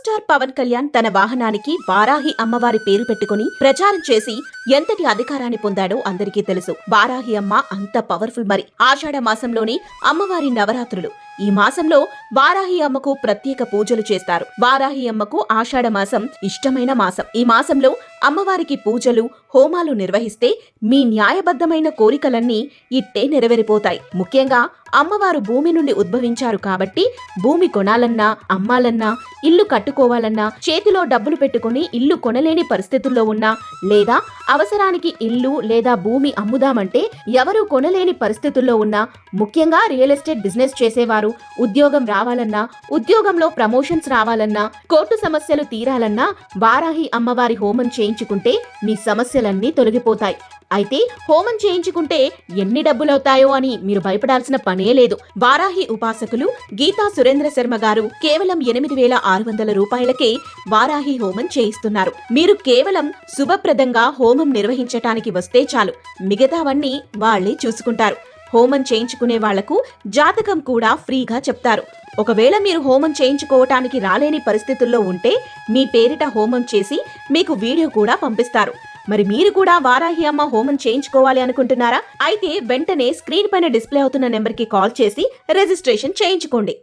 Star Pawan Kalyan తన వాహనానికి వారాహి అమ్మవారి పేరు పెట్టుకుని ప్రచారం చేసి ఎంతటి అధికారాన్ని పొందాడో అందరికీ తెలుసు. వారాహి అమ్మ అంత పవర్ఫుల్ మరి. ఆషాఢ మాసంలోని అమ్మవారి నవరాత్రులు. ఈ మాసంలో వారాహి అమ్మకు ప్రత్యేక పూజలు చేస్తారు. వారాహి అమ్మకు ఆషాఢ మాసం ఇష్టమైన మాసం. ఈ మాసంలో అమ్మవారికి పూజలు హోమాలు నిర్వహిస్తే మీ న్యాయబద్ధమైన కోరికలన్నీ ఇట్టే నెరవేరిపోతాయి. ముఖ్యంగా అమ్మవారు భూమి నుండి ఉద్భవించారు కాబట్టి భూమి కొనాలన్నా అమ్మాలన్నా ఇల్లు కట్టుకోవాలన్నా చేతిలో డబ్బులు పెట్టుకుని ఇల్లు కొనలేని పరిస్థితుల్లో ఉన్నా లేదా అవసరానికి ఇల్లు లేదా భూమి అమ్ముదామంటే ఎవరు కొనలేని పరిస్థితుల్లో ఉన్నా ముఖ్యంగా రియల్ ఎస్టేట్ బిజినెస్ చేసేవారు ఉద్యోగం రావాలన్నా ఉద్యోగంలో ప్రమోషన్స్ రావాలన్నా కోర్టు సమస్యలు తీరాలన్నా వారాహి అమ్మవారి హోమం చేయించుకుంటే మీ సమస్యలన్నీ తొలగిపోతాయి. అయితే హోమం చేయించుకుంటే ఎన్ని డబ్బులవుతాయో అని మీరు భయపడాల్సిన పనే లేదు. వారాహి ఉపాసకులు గీతా సురేంద్ర శర్మ గారు కేవలం ఎనిమిది వేల ఆరు వందల రూపాయలకే వారాహి హోమం చేయిస్తున్నారు. మీరు కేవలం శుభప్రదంగా హోమం నిర్వహించటానికి వస్తే చాలు. మిగతావన్నీ వాళ్ళే చూసుకుంటారు. హోమం చేయించుకునే వాళ్ళకు జాతకం కూడా ఫ్రీగా చెప్తారు. ఒకవేళ మీరు హోమం చేయించుకోవటానికి రాలేని పరిస్థితుల్లో ఉంటే మీ పేరిట హోమం చేసి మీకు వీడియో కూడా పంపిస్తారు. మరి మీరు కూడా వారాహి అమ్మ హోమం చేయించుకోవాలి అనుకుంటున్నారా? అయితే వెంటనే స్క్రీన్ పైన డిస్ప్లే అవుతున్న నెంబర్కి కాల్ చేసి రిజిస్ట్రేషన్ చేయించుకోండి.